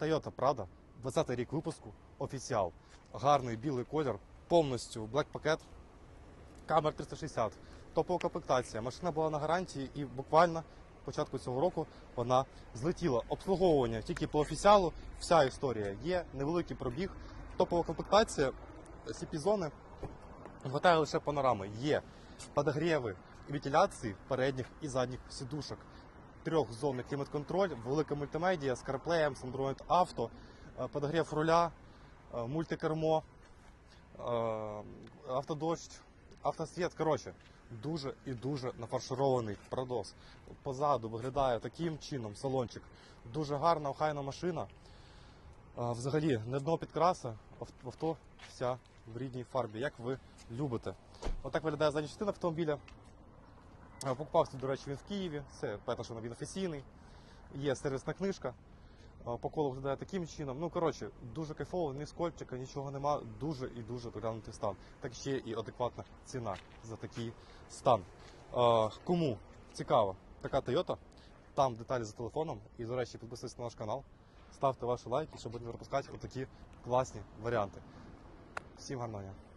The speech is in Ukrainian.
Toyota Prado, 20 рік випуску, офіціал. Гарний білий колір, повністю блек пакет, камер 360, топова комплектація. Машина була на гарантії і буквально початку цього року вона злетіла. Обслуговування тільки по офіціалу, вся історія є, невеликий пробіг, топова комплектація, сіпізони, хватає лише панорами. Є подогріви вентиляції передніх і задніх сідушок. Трьохзонний клімат-контроль, велика мультимедіа з CarPlay, з Android Auto, е, подогрів руля, е, мультикермо, е, автодощ, автосвіт. Коротше, дуже і дуже нафарширований продос. Позаду виглядає таким чином салончик. Дуже гарна, охайна машина. Взагалі, не одного підкраса, авто вся в рідній фарбі, як ви любите. Отак виглядає задня частина автомобіля. Покупався, до речі, він в Києві. Це певно, що він офіційний. Є сервісна книжка. По колу виглядає таким чином. Ну, коротше, дуже кайфово, ні скольчика, нічого нема. Дуже і дуже доглянутий стан. Так ще і адекватна ціна за такий стан. Кому цікаво така Toyota, там деталі за телефоном. І, до речі, підписуйтесь на наш канал, ставте ваші лайки, щоб не пропускати отакі класні варіанти. Всім гарного дня!